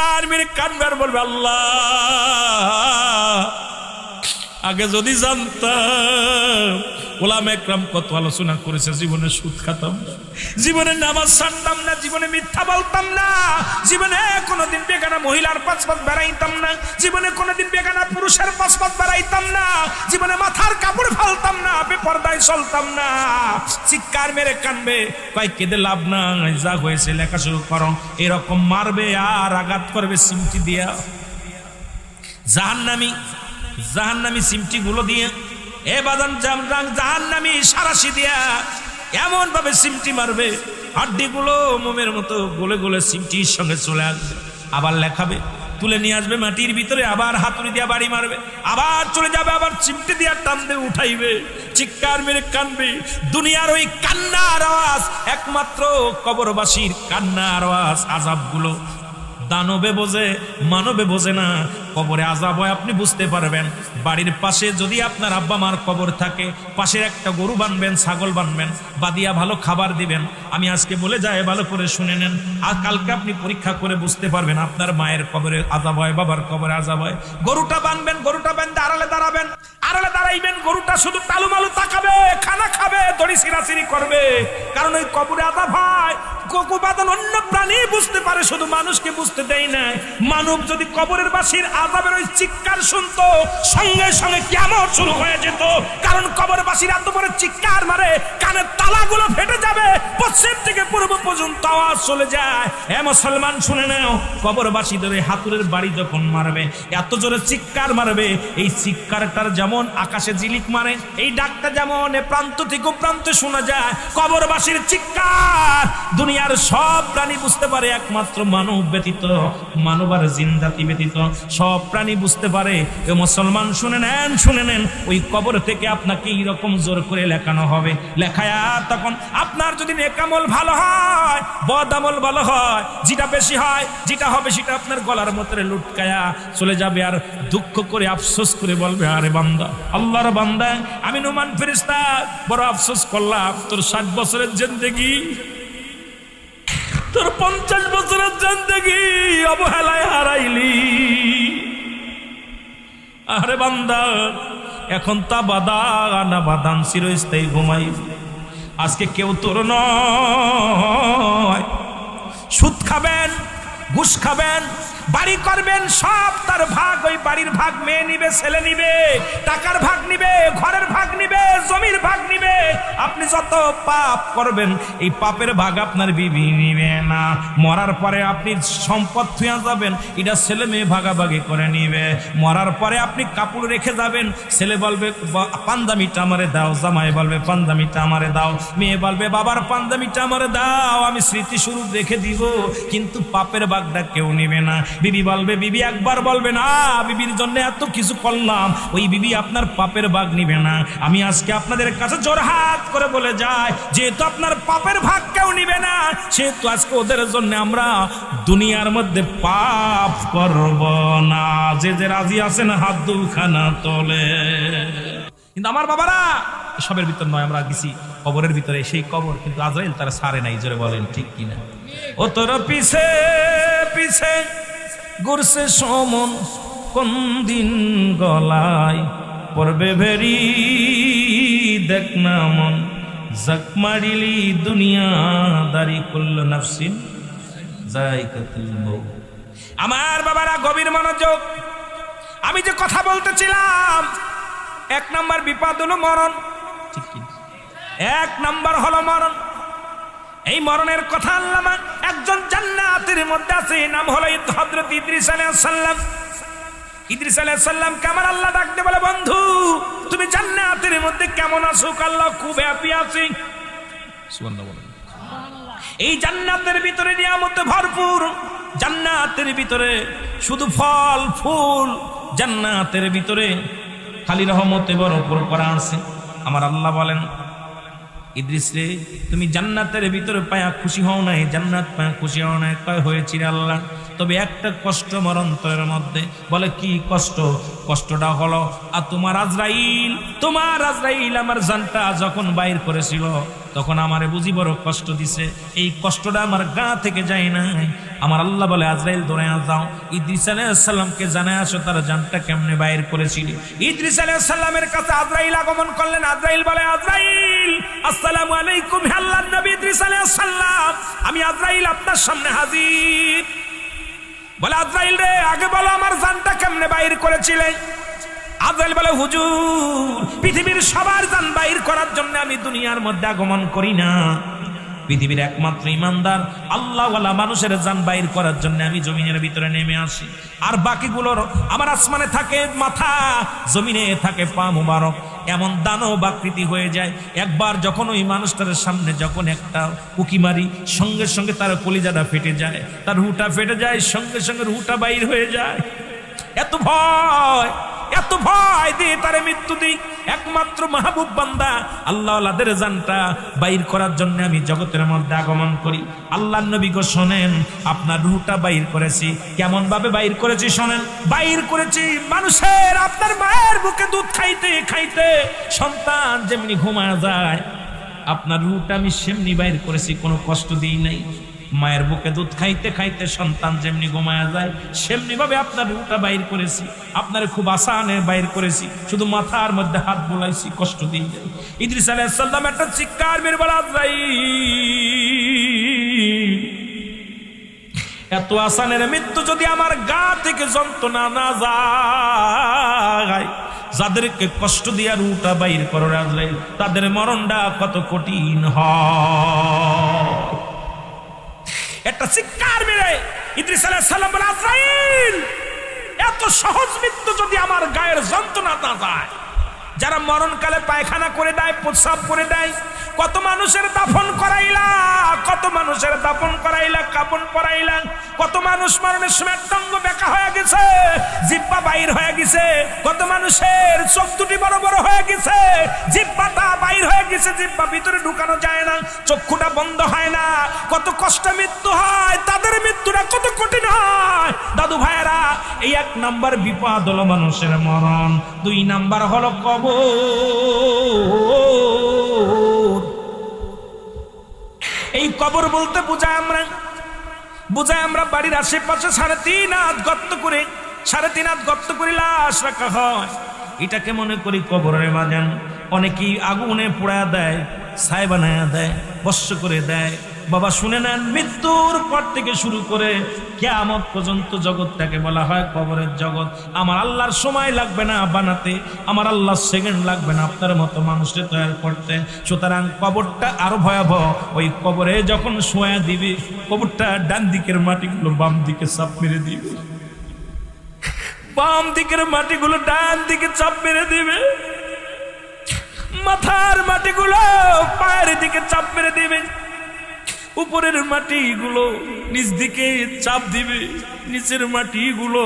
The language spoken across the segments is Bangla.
চিৎকার মিনিট আর বলবে আল্লাহ। আগে যদি জানতাম ওলাম একরাম কত আলোচনা করেছে, জীবনে সুদ খাতাম জীবনে নামাজ ছাড়তাম না, জীবনে মিথ্যা বলতাম না। জীবনে কোনোদিন বেগানা মহিলার পাঁচ বেড়াইতাম না। জীবনে কোনোদিন বেগানা পুরুষের পাঁচ বেড়াইতাম না। জীবনে মাথার কাপড় ফালতাম না, বেপরদায় চলতাম না। চিৎকার মেরে কানবে, কয় কেঁদে লাভ নাই, যা হয়েছে লেখা শুরু করো। এরকম মারবে আর আঘাত করবে সিমটি দিয়া। জাহান্নামি জাহান্নামি সিমটি গুলো দিয়ে, এ বাদান জাহান্নামি সারাশি দিয়া এমন ভাবে সিমটি মারবে হাড্ডি গুলো মোমের মতো গলে গলে সিমটির সঙ্গে চলে আসবে। আবার লেখাবে, তুলে নিয়ে আসবে মাটির ভিতরে, আবার হাতুড়ি দিয়া বাড়ি মারবে, আবার চলে যাবে, আবার চিমটি দিয়া টান দিয়ে উঠাইবে, চিৎকার মেরে কানবে। দুনিয়ার ওই কান্নার আওয়াজ, একমাত্র কবরবাসীর কান্নার আওয়াজ আজাবগুলো দানবে বোঝে, মানবে বোঝে না কবরে আজাব হয়, আপনি বুঝতে পারবেন। বাড়ির পাশে যদি আপনার আব্বা মার কবর থাকে, পাশের একটা গরু বানবেন, ছাগল বানবেন, বাদিয়া ভালো খাবার দিবেন। আমি আজকে বলে যাই, ভালো করে শুনে নেন। আর কালকে আপনি পরীক্ষা করে বুঝতে পারবেন, আপনার মায়ের কবরে আজাব হয়, বাবার কবরে আজাব হয়। গরুটা বানবেন, গরুটা বানতে আড়ালে দাঁড়াবেন। আড়ালে দাঁড়াইবেন, গরুটা শুধু তাকাবে, খানা খাবে, দড়ি সিরাসিরি করবে। কারণ ওই কবরে হয় কোকুপাতন অন্য প্রাণী বুঝতে পারে, শুধু মানুষকে বুঝতে দেয় না। মানব যদি কবরের বাসির আজাবের ওই চিৎকার শুনতো, সঙ্গে সঙ্গে কেমন শুরু হয়ে যেত। কারণ কবরবাসীর এত পরে চিৎকার মারে কানের তালাগুলো ফেটে পশ্চিম থেকে পূর্ব পর্যন্ত আওয়াজ চলে যায়। এ মুসলমান, শুনে নাও কবরবাসীদের হাতুরের বাড়ি যখন মারবে, এত জোরে চিৎকার মারবে, এই চিৎকারটার যেমন আকাশে জিলিক মারে, এই ডাকটা যেমন প্রান্ত থেকে প্রান্তে শোনা যায়। কবরবাসীর চিৎকার, দুনিয়ার সব প্রাণী বুঝতে পারে একমাত্র মানব ব্যতীত, মানব আর জিন্দাতি ব্যতীত, সব প্রাণী বুঝতে পারে। এ মুসলমান, শুনে নেন শুনে নেন, ওই কবর থেকে আপনাকে এইরকম জোর করে লেখানো হবে। লেখায়া তখন আপনার যদি নেকামল ভালো হয়, বদামল ভালো হয়, যেটা বেশি হয়, যেটা হবে সেটা আপনার গলার মতরে লুটকায়া চলে যাবে আর দুঃখ করে, আফসোস করে বলবে, আরে বান্দা, আল্লাহর বান্দা, আমি নুমান ফেরিস্তা বড় আফসোস করলাম, তোর ষাট বছরের জেন্দেগি, তোর পঞ্চাশ বছরের জেন্দেগি অবহেলায় হারাইলি। আরে বান্দা, এখন তা বাদান বাদান চিরস্থায়ী ঘুমাই আজকে কেউ তোর নয়। সুদ খাবেন ঘুষ খাবেন বাড়ি করবেন সব, তার ভাগ, ওই বাড়ির ভাগ মেয়ে নিবে, ছেলে নিবে, টাকার ভাগ নিবে, ঘরের ভাগ নিবে, জমির ভাগ নিবে। আপনি যত পাপ করবেন, এই পাপের ভাগ আপনার বিবি নিবে না। মরার পরে আপনি সম্পদ থুয়া যাবেন, এটা ছেলে মেয়ে ভাগাভাগি করে নিবে। মরার পরে আপনি কাপড় রেখে যাবেন, ছেলে বলবে, "বা- পাঞ্জামিটা আমারে দাও, জামাই বলবে পাঞ্জামিটা আমারে দাও, মেয়ে বলবে, বাবার পাঞ্জামিটা আমারে দাও, আমি স্মৃতি স্বরূপ রেখে দিব। কিন্তু পাপের ভাগটা কেউ নেবে না। বিবি বলবে, বিবি, একবার বলবে না, বিবির জন্য এত কিছু করলাম। ওই বিবি আপনার পাপের ভাগ নিবে না। আমি আজকে আপনাদের কাছে জোরহাত করে বলে যাই, যেহেতু আপনার পাপের ভাগ কেউ নিবে না, সেহেতু আজকে ওদের জন্য আমরা দুনিয়ার মধ্যে পাপ করব না। যে যে রাজি আছেন, হাত দুখানা তোলে। কিন্তু আমার বাবারা, এসবের ভিতর নয়, আমরা গেছি কবরের ভিতরে, সেই কবর, কিন্তু আজরাইল তারা সারে নাই, জোরে বলেন, ঠিক কিনা? ও তোর পিছে পিছে। গুরসে সমন, কোন দিন গলায় পড়বে ভেরি, দেখ না মন। জাক মারিলি দুনিয়া দারি করল নাফসিন যাই আমার বাবারা, গভীর মনোযোগ। আমি যে কথা বলতেছিলাম, এক নাম্বার বিপদ হলো মরণ। এক নাম্বার হলো মরণ। এই মরণের কথা আল্লামা একজন জান্নাতের মধ্যে আছে নাম হলো হযরত ইদ্রিস আলাইহিস সালাম। ইদ্রিস আলাইহিস সালাম কামার আল্লাহ ডাকতে বলে বন্ধু তুমি জান্নাতের মধ্যে কেমন আছো? আল্লাহ খুব হ্যাপি আছি। এই জান্নাতের ভিতরে নিয়ামতে ভরপুর। জান্নাতের ভিতরে শুধু ফল ফুল জান্নাতের ভিতরে খালি রহমতে ভরপুর করা আছে। আমার আল্লাহ বলেন ইদ্রিস তুমি জান্নাতের ভিতরে পায়া খুশি হও নাই, জান্নাত পায়া খুশি হও নাই। কয় হয়েছি আল্লাহ, তবে একটা কষ্ট মরন্তরের মধ্যে। বলে, কি কষ্ট? কষ্টটা হলো। আর তোমার আজরাইল তোমার আজরাইল আমার জানটা যখন বাইর করেছিল, তখন আমারে বুঝি বড় কষ্ট দিছে। এই কষ্টটা আমার গা থেকে যায় না আমার আল্লাহ বলে, আজরাইল দৌড়ে যাও। ইদ্রিস আলাইসাল্লামকে জানায় আসো তার জানটা কেমনে বাইর করেছিল। ইদ্রিস আলাইসাল্লামের কাছে আজরাইল আগমন করলেন। আজরাইল বলে, আজরাইল, আসসালামু আলাইকুম, হে আল্লাহর নবী ইদ্রিস আলাইসাল্লাম আমি আজরাইল আপনার সামনে হাজির। বলে, আজরাইল রে, আগে বলো আমার জানটা কেমনে বাইর করেছিলে? আজরাইল বলে, হুজুর, পৃথিবীর সবার জান বাইর করার জন্য আমি দুনিয়ার মধ্যে আগমন করি না। পৃথিবীর একমাত্র ইমানদার, আল্লাহওয়ালা মানুষের যান বাইর করার জন্য আমি জমিনের ভিতরে নেমে আসি। আর বাকিগুলোর আমার আসমানে থাকে মাথা, জমিনে থাকে পা মুবারক। এমন দানব আকৃতি হয়ে যায়, একবার যখন ওই মানুষটার সামনে যখন একটা উকি মারি, সঙ্গে সঙ্গে তার কলিজাটা ফেটে যায়, তার হুটা ফেটে যায়, সঙ্গে সঙ্গে হুটা বাইর হয়ে যায়। এত ভয় এত ভয় দিয়ে তারে মৃত্যু দিই। একমাত্র মাহবুব বান্দা আল্লাহ আল্লাহদের জানটা বাইর করার জন্য আমি জগতের মধ্যে আগমন করি। আল্লাহ নবী গো শোনেন, আপনার রুহটা বাইর করেছি। কেমন ভাবে বাইর করেছি শোনেন? বাইর করেছি মানুষের, আপনার মায়ের বুকে দুধ খাইতে খাইতে। সন্তান যেমনি ঘুমায় যায়, আপনার রুহটা আমি সেমনি বাইর করেছি, কোনো কষ্ট দিই নাই। মায়ের বুকে দুধ খাইতে খাইতে সন্তান যেমনি ঘুমায়া যায় সেমনি ভাবে আপনার রুটা বাইর করেছি। আপনার খুব আসানে বাইর করেছি। শুধু মাথার মধ্যে হাত বোলাইছি, কষ্ট দিয়ে যাই ইদ্রিস আলাইসাল্লাম একটা চিৎকার মেরে বলা যাই এত আসানের মৃত্যু যদি আমার গা থেকে যন্ত্রণা না যায়, যাদেরকে কষ্ট দিয়া রুটা বাইর করো রাজলাই তাদের মরণটা কত কঠিন হয়। একটা চিৎকার মেরে ইদ্রিস আলাইসাল্লাম বলে, আজরাইল, এত সহজ মৃত্যু যদি আমার গায়ের যন্ত্রণা না যায়, যারা মরণকালে পায়খানা করে দেয় প্রস্রাব করে দেয় কত মানুষের দাফন করাইলা, কত মানুষের দাফন করাইলা, কাপন পরাইলা, কত মানুষ মরণের সময় টঙ্গ বেকা হয়ে গেছে, জিব্বা বাইর হয়ে গেছে, কত মানুষের চোখ দুটি বড় বড় হয়ে গেছে জিব্বাটা বাইর হয়ে গেছে, জিব্বা ভিতরে ঢুকানো যায় না, চক্ষুটা বন্ধ হয় না, কত কষ্ট মৃত্যু হয়, তাদের মৃত্যুটা কত কঠিন হয়। দাদু ভাইয়েরা, এই এক নাম্বার বিপদ হলো মানুষের মরণ, দুই নাম্বার হলো কবর। এই কবর বলতে বোঝায় আমরা। বোঝায় আমরা বাড়ির আশেপাশে সাড়ে তিন হাত গর্ত করে, সাড়ে তিন হাত গর্ত করে লাশ রাখা হয়। এটাকে মনে করি কবরের বাজান অনেকেই আগুনে পোড়া দেয়, ছাই বানায়া দেয়, বস্য করে দেয়। বাবা শুনে নেন, মৃত্যুর পর থেকে শুরু করে কেয়ামত পর্যন্ত জগৎটাকে বলা হয় কবরের জগৎ। আমার আল্লাহর সময় লাগবে না বানাতে, আমার আল্লাহ সেকেন্ড লাগবে না, আপনার মতো মানুষকে তৈরি করতে। সুতরাং কবরটা আরও ভয়াবহ, ওই কবরে যখন শোয়া দিবে, কবরটা ডান দিকের মাটিগুলো বাম দিকে চাপ মেরে দিবে। বাম দিকের মাটিগুলো ডান দিকে চাপ মেরে দিবে। মাথার মাটিগুলো পায়ের দিকে চাপ মেরে দিবে। উপরের মাটিগুলো নিচ দিকে চাপ দিবে, নিচের মাটিগুলো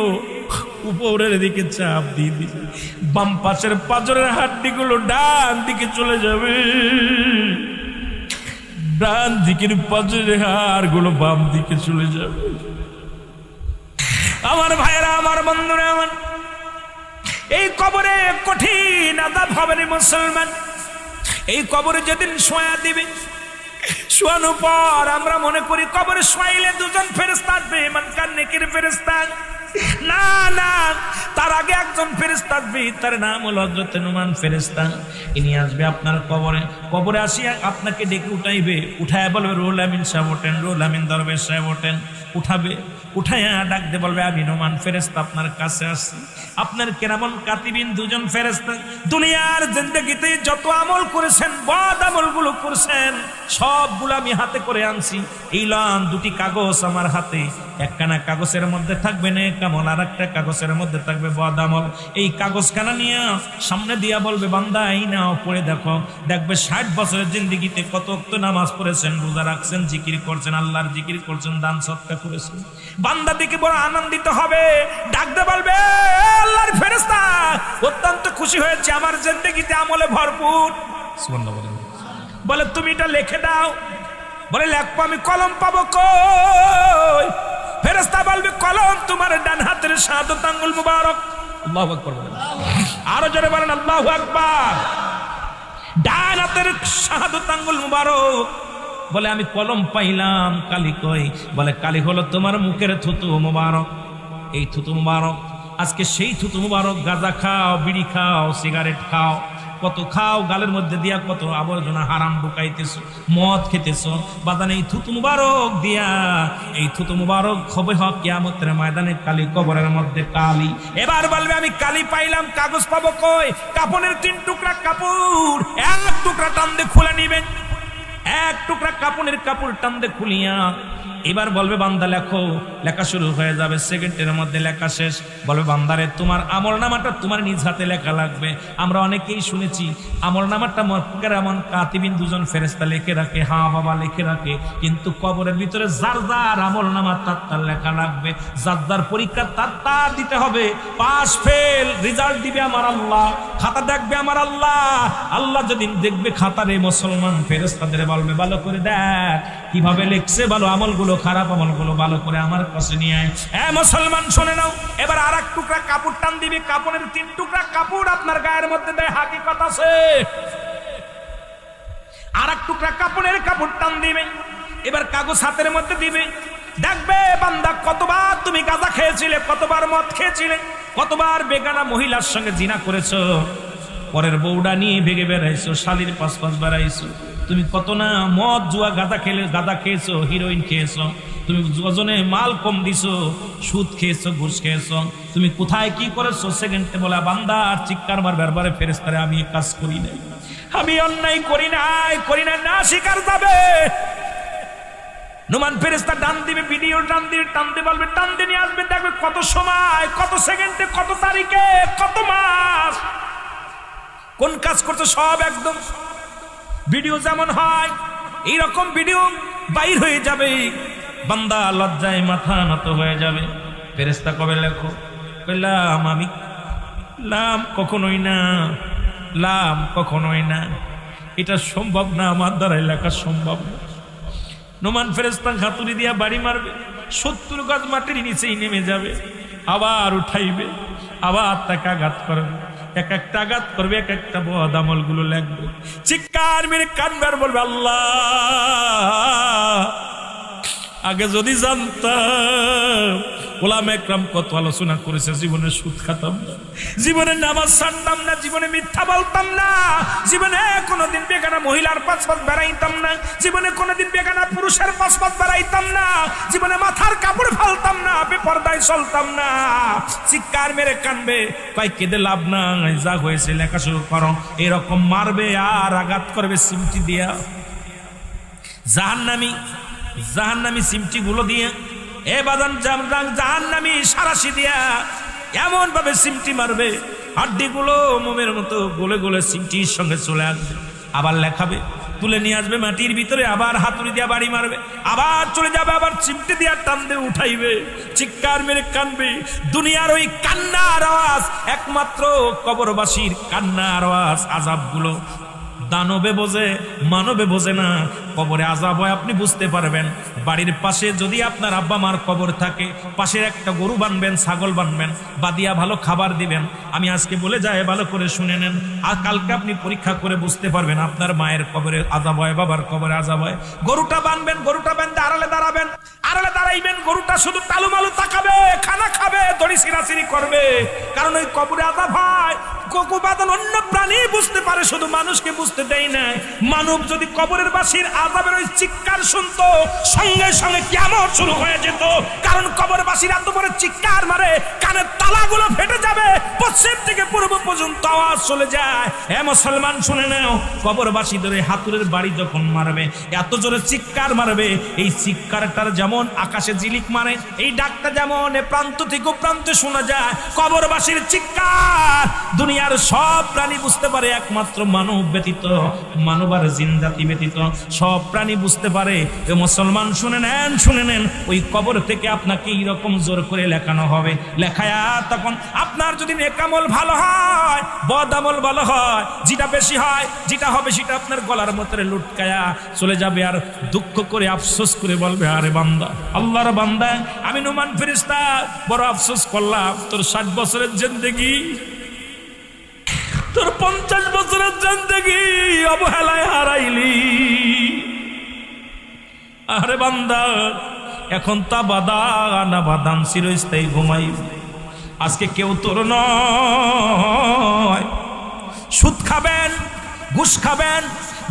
উপরের দিকে চাপ দিবে। বাম পাশের পাজরের হাড্ডিগুলো ডান দিকে চলে যাবে। ডান দিকের পাজরের হাড়গুলো বাম দিকে চলে যাবে। আমার ভাইয়েরা, আমার বন্ধুরা, আমার এই কবরে কঠিন আদাব হবে রে মুসলমান। এই কবরে যেদিন শোয়া দিবে শোয়ানোর পর আমরা মনে করি কবরে শোয়াইলে দুজন ফেরস্তা আসবে। মানকার নেকির ফেরেস্তা না না, তার আগে একজন ফেরেস্তা আসবে তার নাম হলো হজরত নুমান ফেরেস্তা ইনি আসবে আপনার কবরে। কবরে আসিয়া আপনাকে ডেকে উঠাইবে। উঠায় বলবে রোল আমিন সাহেব ওঠেন রোল আমিন দরবেশ সাহেব ওঠেন। উঠাবে। উঠাইয়া ডাকতে বলবে, আমি নোমান ফেরেস্তা আপনার কাছে আসছি। আপনার কেরামন কাতিবিন দুজন ফেরেস্তা দুনিয়ার জিন্দগিতে যত আমল করেছেন, বদ আমলগুলো করেছেন, সবগুলো আমি হাতে করে আনছি। এই লন দুটি কাগজ আমার হাতে। একখানা কাগজের মধ্যে থাকবে নে কামল আর একটা কাগজের মধ্যে থাকবে বদ আমল। এই কাগজখানা নিয়ে সামনে দিয়া বলবে, বান্দা, এই নাও, পড়ে দেখো। দেখবে ষাট বছরের জিন্দিগিতে কত অক্ত নামাজ পড়েছেন, রোজা রাখছেন, জিকির করছেন, আল্লাহর জিকির করছেন, দান সৎকা করেছেন। বান্দা দেখে বড় আনন্দিত হবে। ডাকতে বলবে আল্লাহর ফেরেস্তা অত্যন্ত খুশি হয়েছে, আমার জিন্দগিতে আমলে ভরপুর। বলে তুমি এটা লিখে দাও। বলে লেখবো আমি কলম পাবো কই? ফেরেস্তা বলবে কলম তোমার ডান হাতের সাদত আঙ্গুল মুবারক। আল্লাহু আকবার বলেন। আরও জোরে বলেন আল্লাহু আকবার। ডান হাতের শাহাদত আঙ্গুল মুবারক। বলে আমি কলম পাইলাম কালি কই? বলে কালি হলো তোমার মুখের থুতু মুবারক। এই থুতু মুবারক আজকে সেই থুতু মুবারক গাঁজা খাও বিড়ি খাও সিগারেট খাও। কত খাও, গালের মধ্যে দিয়া কত আবর্জনা হারাম ঢুকাইতেছো, মদ খেতেছো বাদান এই থুতু মুবারক দিয়া, এই থুতু মুবারক হবে হক কিয়ামতের ময়দানে, কালি কবরের মধ্যে কালি। এবার বলবে, আমি কালি পাইলাম, কাগজ পাবো কই? কাপড়ের তিন টুকরা কাপড়, এক টুকরা টান দিয়ে খুলে নিবেন। এক টুকরা কাপড়ের কাপড় টান দিয়ে খুলিয়া এবার বলবে, বান্দা, লেখো। লেখা শুরু হয়ে যাবে, সেকেন্ডের মধ্যে লেখা শেষ। বলবে, বান্দারে, তোমার আমল নামাটা তোমার নিজ হাতে লেখা লাগবে। আমরা অনেকেই শুনেছি, আমল নামাটা মক্কের এমন কাতিবিন দুজন ফেরেস্তা লিখে রাখে হ্যাঁ বাবা, লিখে রাখে। কিন্তু কবরের ভিতরে যার যার আমল নামা, তার তার লেখা লাগবে। যার যার পরীক্ষা, তার তার দিতে হবে। পাস, ফেল, রেজাল্ট দিবে আমার আল্লাহ, খাতা দেখবে আমার আল্লাহ। আল্লাহ যদি দেখবে খাতারে মুসলমান ফেরেস্তাদের বলবে, ভালো করে দেখ, কীভাবে লিখছে, ভালো আমলগুলো খারাপ আমলগুলো ভালো করে আমার কাছে নিয়ে আয়। এ মুসলমান, শুনে নাও, এবার আর এক টুকরা কাপড় টান দিবি, কাপড়ের তিন টুকরা কাপড় আপনার গায়ের মধ্যে দেয়, হাকিকত আছে। আর এক টুকরা কাপড়ের কাপড় টান দিবে, এবার কাগজ হাতের মধ্যে দিবে। দেখবে বান্দা, কতবার তুমি গাঁজা খেয়েছিলে, কতবার মদ খেয়েছিলে, কতবার বেগানা মহিলার সঙ্গে জিনা করেছ। পরের বউডা নিয়ে ভেগে বেড়াইছো, শালির পাশ পাশ বেড়াইছো। তুমি কত না মদ, জুয়া গাঁদা খেলে গাঁদা খেয়েছো হিরোইন খেয়েছো, তুমি ওজনে মাল কম দিছো, সুদ খেয়েছো, ঘুষ খেয়েছো, তুমি কোথায় কি করেছ? সেকেন্ডে বলা, বান্দা আর চিৎকার মার বারবারে ফেরেস্তারে আমি কাজ করি নাই। আমি অন্যায় করি নাই, করি না না শিকার যাবে। নোমান ফেরেস্তা টান দিবে, ভিডিও টান দিবে টান দিয়ে বলবে, টান দিয়ে নিয়ে আসবে, দেখবে কত সময়, কত সেকেন্ডে কত তারিখে, কত মাস। কোন কাজ করছ? সব একদম ভিডিও যেমন হয়, এইরকম ভিডিও বাইর হয়ে যাবে। বান্দা লজ্জায় মাথা নত হয়ে যাবে। ফেরেস্তা কবে লেখো? কইলাম আমি, লাম কখনোই না, লাম কখনোই না। এটা সম্ভব না, আমার দ্বারাই লেখা সম্ভব না। নোমান ফেরেস্তা হাতুড়ি দিয়া বাড়ি মারবে, সত্তর গাছ মাটির নিচেই নেমে যাবে, আবার উঠাইবে, আবার তাকে আঘাত করবে। এক একটা আঘাত করবে, এক একটা বদ আমলগুলো লাগবে। চিৎকার মেরে কানবার বলবে, আল্লাহ! আগে যদি জানতাম ওলাম একরাম কত আলোচনা করেছে জীবনে সুদ খাতাম না। জীবনে নামাজ ছাড়তাম না, জীবনে মিথ্যা বলতাম না। জীবনে কোনোদিন বেগানা মহিলার পাঁচ পাঁচ বেড়াইতাম না। জীবনে কোনোদিন বেগানা পুরুষের পাঁচ পাঁচ বেড়াইতাম না। জীবনে মাথার কাপড় ফালতাম না, বেপরদায় চলতাম না। চিৎকার মেরে কানবে, কয়, কেঁদে লাভ নাই, যা হয়েছে লেখা শুরু করো। এরকম মারবে আর আঘাত করবে সিমটি দিয়া। জাহান্নামি জাহান্নামি সিমটি গুলো দিয়ে এ বাদান জাহান্নামি সারাশি দিয়া এমন ভাবে সিমটি মারবে হাড্ডি গুলো মোমের মতো গোলে গোলে সিমটির সঙ্গে চলে আসবে। আবার লেখাবে, তুলে নিয়ে আসবে মাটির ভিতরে, আবার হাতুড়ি দিয়া বাড়ি মারবে, আবার চলে যাবে, আবার চিমটি দিয়া টান দিয়ে উঠাইবে। চিৎকার মেরে কানবে, দুনিয়ার ওই কান্নার আওয়াজ, একমাত্র কবরবাসীর কান্নার আওয়াজ আজাবগুলো দানবে বোঝে, মানবে বোঝে না। কবরে আজাব হয়, আপনি বুঝতে পারবেন। বাড়ির পাশে যদি আপনার আব্বা মার কবর থাকে, পাশের একটা গরু বানবেন, ছাগল বানবেন, বাদিয়া ভালো খাবার দিবেন। আমি আজকে বলে যাই ভালো করে শুনে নেন। আর কালকে আপনি পরীক্ষা করে বুঝতে পারবেন, আপনার মায়ের কবরে আজাব হয়, বাবার কবরে আজাব হয়। গরুটা বানবেন, গরুটা বানতে আড়ালে দাঁড়াবেন। আড়ালে দাঁড়াইবেন, গরুটা শুধু তালু মালু তাকাবে, খানা খাবে, দড়ি সিরাসিরি করবে। কারণ ওই কবরে আজাব হয় কোকুপাতন অন্য প্রাণী বুঝতে পারে, শুধু মানুষকে বুঝতে দেয় না। মানব যদি কবরের বাসীর আজাবের ওই চিৎকার শুনতো, সঙ্গে সঙ্গে কেমন শুরু হয়ে যেত। কারণ কবরবাসীর এত বড় চিৎকার মারে কানের তালাগুলো ফেটে পশ্চিম থেকে পূর্ব পর্যন্ত আওয়াজ চলে যায়। এ মুসলমান, শুনে নাও কবরবাসী ধরে হাতুরের বাড়ি যখন মারবে, এত জোরে চিৎকার মারবে, এই চিৎকারটার যেমন আকাশে জিলিক মারে, এই ডাকটা যেমন প্রান্ত থেকে প্রান্তে শোনা যায়। কবরবাসীর চিৎকার, দুনিয়ার সব প্রাণী বুঝতে পারে, একমাত্র মানব ব্যতীত, মানব আর জিন ব্যতীত? সব প্রাণী বুঝতে পারে। এ মুসলমান, শুনে নেন শুনে নেন, ওই কবর থেকে আপনাকে এইরকম জোর করে লেখানো হবে। লেখায়া তখন আপনার যদি নেকামল ভালো হয় বদামল ভালো হয়। যেটা বেশি হয়, যেটা হবে সেটা আপনার গলার মধ্যে লুটকায়া চলে যাবে আর দুঃখ করে, আফসোস করে বলবে, আরে বান্দা, আল্লাহর বান্দা, আমি নুমান ফেরিস্তা বড় আফসোস করলাম। তোর ষাট বছরের জিন্দগি, তোর পঞ্চাশ বছরের জিন্দগি অবহেলায় হারাইলি। আরে বান্দা, এখন তা বাদানা বাদাম চিরস্থায়ী ঘুমাই আজকে কেউ তোর নয়। সুদ খাবেন ঘুষ খাবেন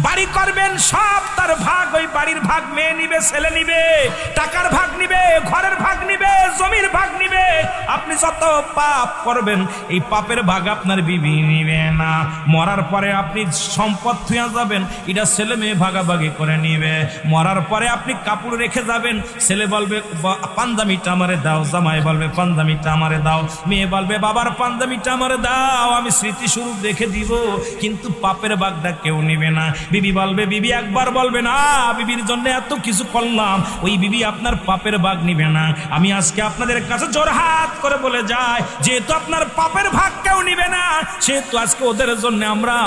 বাড়ি করবেন সব, তার ভাগ, ওই বাড়ির ভাগ মেয়ে নিবে, ছেলে নিবে, টাকার ভাগ নিবে, ঘরের ভাগ নিবে, জমির ভাগ নিবে। আপনি যত পাপ করবেন, এই পাপের ভাগ আপনার বিবি নিবে না। মরার পরে আপনি সম্পদ থুয়া যাবেন, এটা ছেলে মেয়ে ভাগাভাগি করে নিবে। মরার পরে আপনি কাপড় রেখে যাবেন, ছেলে বলবে, "বা- পাঞ্জাবিটা আমারে দাও, জামাই বলবে পাঞ্জাবিটা আমারে দাও, মেয়ে বলবে, বাবার পাঞ্জাবিটা আমারে দাও, আমি স্মৃতিস্বরূপ রেখে দিব। কিন্তু পাপের বাগটা কেউ নিবে না। বিবি বলবে, বিবি একবার বলবে, না, বিবির জন্য এত কিছু করলাম। ওই বিবি আপনার পাপের ভাগ নিবে না। আমি আজকে আপনাদের কাছে জোরহাত করে বলে যাই, যেহেতু আপনার পাপের ভাগ কেউ নিবে না, সেহেতু আজকে ওদের জন্য আমরা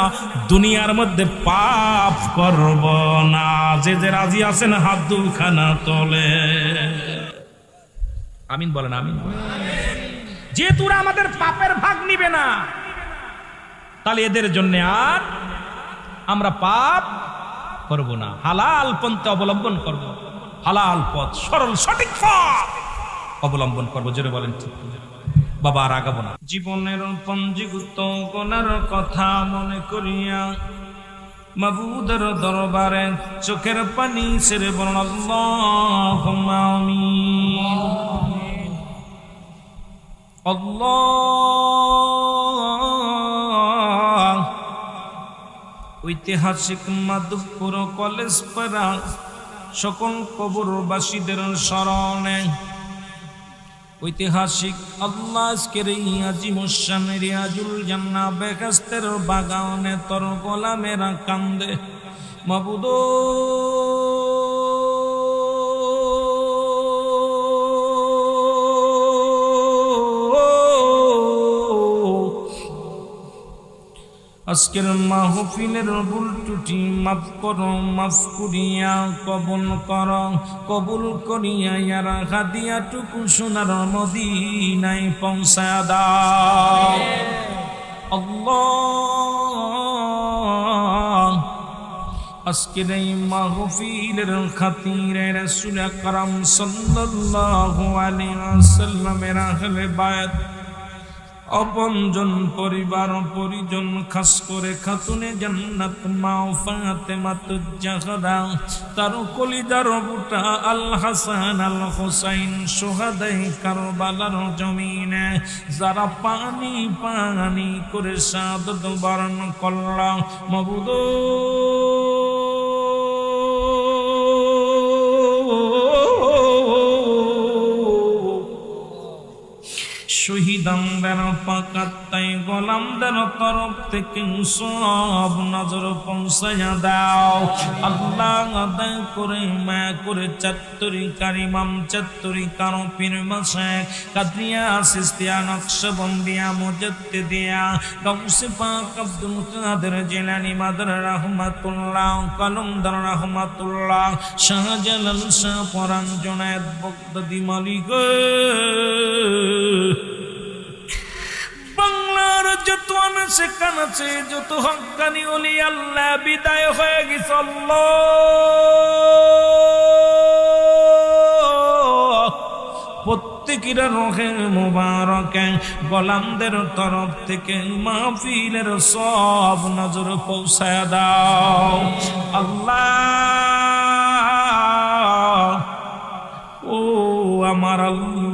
দুনিয়ার মধ্যে পাপ করব না। যে যে রাজি আছেন, হাত দুখানা তোলে। আমিন বলেন, আমিন। যেহেতু ওরা আমাদের পাপের ভাগ নিবে না, তাহলে এদের জন্য আর আমরা পাপ করব না। হালাল পন্থা অবলম্বন করব। হালাল পথ সরল সঠিক পথ অবলম্বন করব। জোরে বলেন ঠিক। বাবা আর আগাবো না। জীবনের পঞ্জীভূত গোনার কথা মনে করিয়া মাবুদের দরবারে চোখের পানি সেরে বলুন আল্লাহুম্মা আমিন। আল্লাহ ঐতিহাসিক মাধবপুর কলেজ পাড়া সকল কবরবাসীদের স্মরণে। ঐতিহাসিক আল্লাহকের এই আজিমুসান রিয়াজুল জান্না বেকাস্তের বাগানে তর গোলামেরা কান্দে মাবুদ আজকের মাহফিলের ভুল টুটি মাফ করো, মাফ করিয়া কবল কর। কবুল করিয়া ইয়ারা হাদিয়া টুকু সোনার মদিনায় পৌঁছা দাও। আল্লাহ, আজকের এই মাহফিলের খাতিরে রাসূল আকরাম সাল্লাল্লাহু আলাইহি ওয়াসাল্লামের আহলে বায়াত অপনজন পরিবার পরিজন খাস করে খাতুনে জান্নাত মাও ফাতেমা তুজাহরা তার কলিদার বুটা আল হাসান, আল হুসাইন, সোহাদাই কারবালার জমিনে, যারা পানি পানি করে সাদত বরণ করলাম মবুদ শহীদানদের পাকাত্তাই গোলামদের তরফ থেকে সব নজর পৌঁছাইয়া দাও। আল্লাহ আদায় করে মায়া করে চাত্তরি কারিমাম চাত্তরি কারও পীর মাসে কাদিয়া, সিস্তিয়া নকশবন্দিয়া মুজত্তে দিয়া গৌসে পাক আব্দুল কাদের জিলানি, মাদার রহমাতুল্লাহ, কলমদার রহমাতুল্লাহ, শাহজালাল শাহ পরাণ জনায়েত বগদাদি মালিক। যত আনাচে কানাচে যত হকানি অলি, আল্লাহ বিদায় হয়ে গেছে প্রত্যেকের রহে মোবারকে, গোলামদের তরফ থেকে মাহফিলের সব নজর পৌঁছায় দাও। আল্লাহ। ও আমার আল্লাহ।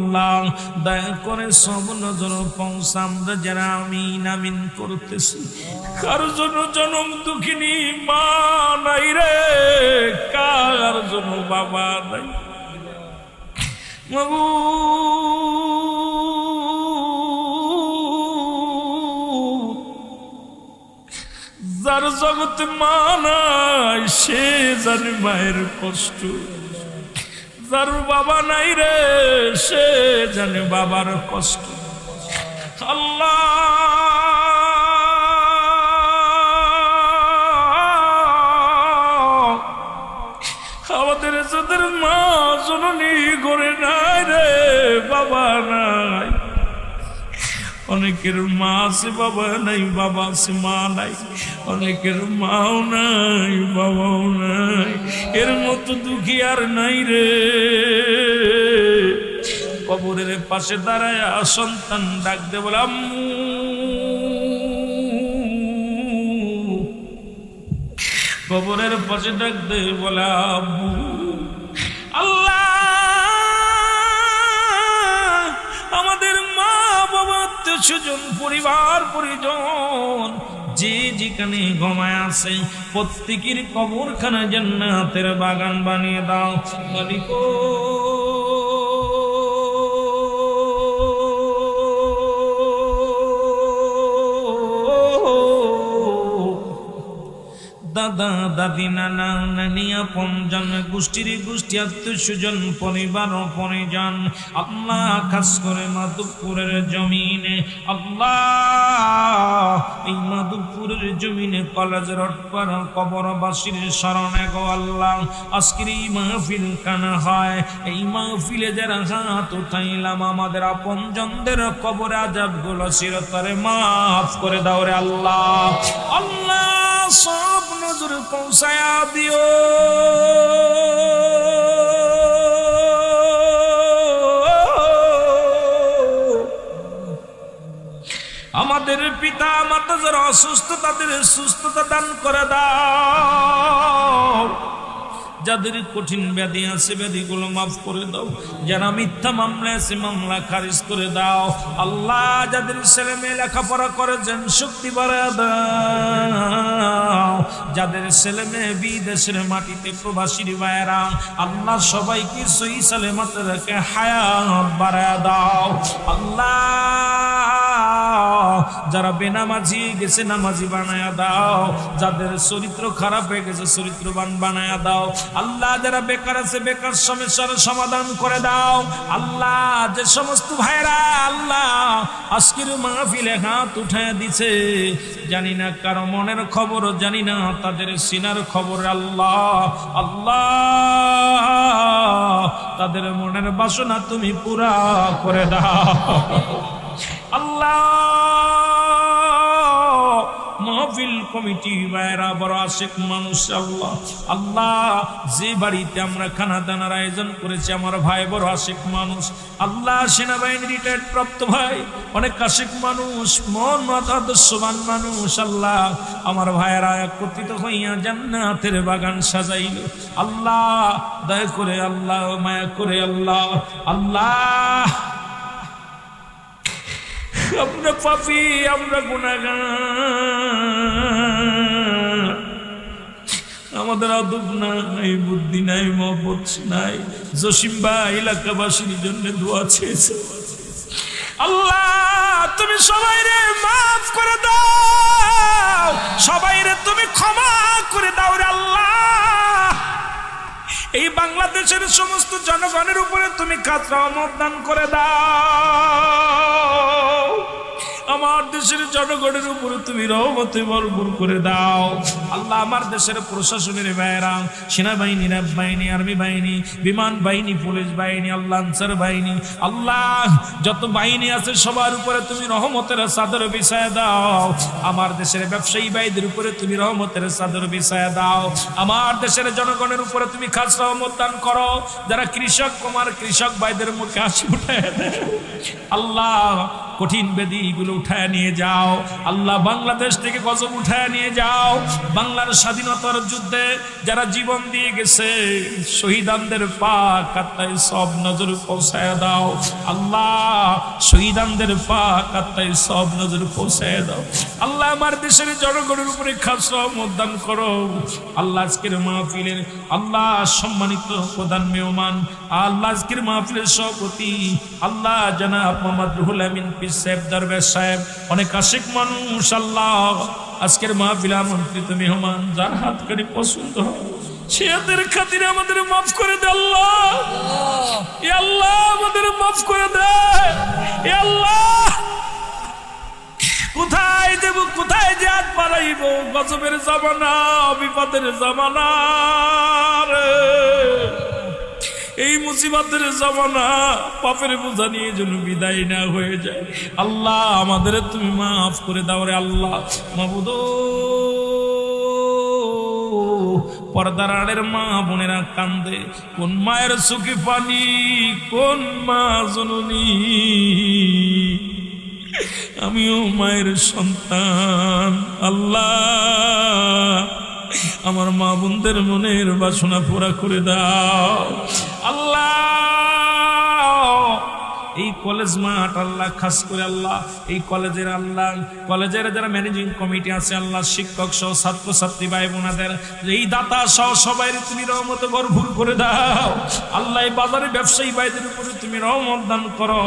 দয়া করে সব নজর পৌঁছাম যারা আমিন আমিন করতেছি। কার জন্য জনম দুঃখিনী মা নাই রে? কার জন্য বাবা নাই? বাবু। যার জগৎ মানায় সে জানে মায়ের কষ্ট। যার বাবা নাই রে সে জানে বাবার কষ্ট। আল্লাহ! অনেকের মা আছে, বাবা নাই, বাবা আছে, মা নাই। অনেকের মাও নাই, বাবাও নাই। এর মতো দুঃখী আর নাই রে। কবরের পাশে দাঁড়ায় সন্তান ডাক দে, বলে, আম্মু। কবরের পাশে ডাক দে, বলে আব্বু স্বজন পরিবার পরিজন যে যেখানে ঘমায় আছে প্রত্যেকের কবরখানা জান্নাতের বাগান বানিয়ে দাও। মালিক দাদা দাদি নানা নানি আপন জন, গোষ্ঠীর গোষ্ঠী, আত্মীয় স্বজন, পরিবার পরিজন। আল্লাহ খাস করে মাধবপুরের জমিনে, আল্লাহ এই মাধবপুরের জমিনে কলেজ রটপার কবরবাসীর স্মরণে গো আল্লাহ। আজকের এই মাহফিল কানা হয়? এই মাহফিলে যারা হাত উঠাইলাম, আমাদের আপন জনদের কবর আজাবগুলো চিরতরে মাফ করে দাও রে আল্লাহ। আল্লাহ সব নজর পৌঁছায়া দিও। আমাদের পিতা মাতা যারা অসুস্থ তাদের সুস্থতা দান করে দাও। যাদের কঠিন ব্যাধি আছে ব্যাধিগুলো মাফ করে দাও। যারা মিথ্যা মামলা আছে, মামলা খারিজ করে দাও। আল্লাহ যাদের ছেলে মেয়ে লেখাপড়া করেছেন, শক্তি বাড়া দাও। যাদের ছেলে মেয়ে বিদেশের মাটিতে প্রবাসী ভাইয়েরা, আল্লাহ সবাইকে সই সালেমাতে রেখে হায়াত বাড়া দাও। আল্লাহ যারা বেনামাজি গেছে, নামাজি বানায়া দাও। যাদের চরিত্র খারাপ হয়ে গেছে, চরিত্রবান বানায়া দাও। আল্লাহ যারা বেকার আছে, বেকার সমস্যার সমাধান করে দাও। আল্লাহ, যে সমস্ত ভাইরা আল্লাহ আজকের মাহফিলে হাত উঠায় দিছে। জানি না কারও মনের খবর, জানি না তাদের সিনার খবর। আল্লাহ আল্লাহ, তাদের মনের বাসনা তুমি পুরা করে দাও। কমিটি ভাইরা বড় আশেক মানুষ, আল্লাহ। আল্লাহ, যে বাড়িতে আমরা খানা দানার আয়োজন করেছি, আমার ভাই বড় আশেক মানুষ। আল্লাহ, সেনাবাহিনী রিটায়ার্ড প্রাপ্ত ভাই, অনেক আশেক মানুষ, মন আদর্শবান মানুষ, আল্লাহ। আমার ভাইয়েরা একত্রিত হইয়া জান্নাতের বাগান সাজাইল। আল্লাহ, দয়া করে, আল্লাহ, মায়া করে, আল্লাহ। আল্লাহ আমরা পাপি আমরা গুণাগান আমাদের আদব নাই, বুদ্ধি নাই, মহব্বত নাই। জসিম এলাকাবাসীর জন্য দোয়া চেয়েছে। আল্লাহ, তুমি সবাই রে মাফ করে দাও। সবাই রে তুমি ক্ষমা করে দাও রে আল্লাহ। এই বাংলাদেশের সমস্ত জনগণের উপরে তুমি কাতরা দান করে দাও। আমার দেশের জনগণের উপরে তুমি রহমতে ভরপুর করে দাও। আল্লাহ আমার দেশের প্রশাসনের ভাইয়েরা, সেনাবাহিনী, র্যাব বাহিনী, আর্মি বাহিনী, বিমান বাহিনী, পুলিশ বাহিনী আল্লাহ আনসার বাহিনী, আল্লাহ, যত বাহিনী আছে সবার উপরে তুমি রহমতের চাদর বিছায় দাও। আমার দেশের ব্যবসায়ী ভাইদের উপরে তুমি রহমতের চাদর বিছায় দাও। আমার দেশের জনগণের উপরে তুমি খাস রহমত দান করো। যারা কৃষক, কুমার কৃষক ভাইদের মুখে হাসি দেয়। আল্লাহ কঠিন বেদিগুলো উঠায় নিয়ে যাও। আল্লাহ বাংলাদেশ থেকে গজব উঠায় নিয়ে যাও। বাংলার স্বাধীনতার যুদ্ধে যারা জীবন দিয়ে গেছে, শহীদানদের পা কাত্তায় সব নজর পৌঁছায় দাও। আল্লাহ, শহীদানদের পা কাত্তায় সব নজর পৌঁছায় দাও। আল্লাহ আমার দেশের জনগণের উপরে খাস মতদান করো। আল্লাহ আজকের মাহফিলের আল্লাহ সম্মানিত প্রধান মেহমান আল্লাহ আজকের মাহফিলের সভাপতি আল্লাহ জানাব মোহাম্মদ রুহুল আমিন পীর সাহেব দরবেশ সাহেব অনেক আশিক মানুষ আল্লাহ। আজকের মাহফিল আমন্ত্রিত মেহমান যার হাত করে পছন্দ হয় সে হাতের খাতিরে আমাদের মাফ করে দে আল্লাহ। আল্লাহ। আমাদের মাফ করে দে আল্লাহ। কোথায় দেব, কোথায় যে হাত বাড়াইব? গজবের জামানা, বিপদের জামানা এই মুসিবতের জমানা পাপের বোঝা নিয়ে যেন বিদায় না হয়ে যায়। আল্লাহ, আমাদের তুমি মাফ করে দাও রে আল্লাহ। মাবুদ পর্দার আড়ের মা বোনেরা কান্দে, কোন মায়ের সুখে পানি, কোন মা জননী। আমিও মায়ের সন্তান। আল্লাহ আমার মা বোনদের মনের বাসনা পুরা করে দাও। আল্লাহ এই কলেজ মাঠ, আল্লাহ, খাস করে আল্লাহ। এই কলেজের আল্লাহ, কলেজের যারা ম্যানেজিং কমিটি আছে, আল্লাহ, শিক্ষক সহ ছাত্র ছাত্রী ভাই বোনাদের, এই দাতা সহ সবাই তুমি রহমতে ভরপুর করে দাও। আল্লাহ বাজারে ব্যবসায়ী ভাইদের উপরে তুমি রহমত দান করো।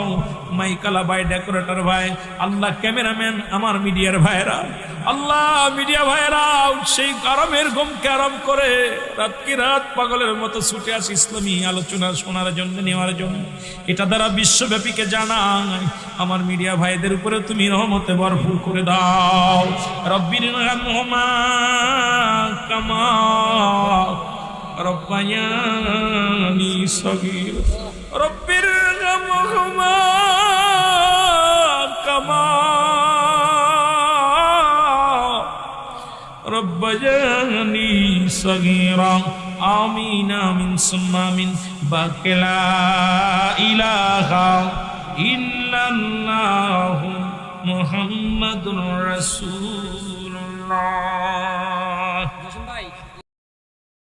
মাইকালা ভাই, ডেকোরেটর ভাই, আল্লাহ, ক্যামেরাম্যান, আমার মিডিয়ার ভাইরা আল্লাহ, মিডিয়া ভাইরা সেই আরামের গমকে আরাম করে রাত কি রাত পাগলের মতো ছুটে আসি ইসলামী আলোচনা শোনার জন্য, নেওয়ার জন্য। এটা দ্বারা বিশ্বব্যাপীকে জানাই, আমার মিডিয়া ভাইদের উপরে তুমি রহমতে ভরপুর করে দাও। রব্বির রহমা কামা রব্বায়ানি সগীর। রব্বির রহমা কামা রব্বায়ানি সগীরা। আমিন আমিন সুম্মামিন বাকলা ইলাহা ইল্লাল্লাহ মুহাম্মাদুর রাসূলুল্লাহ।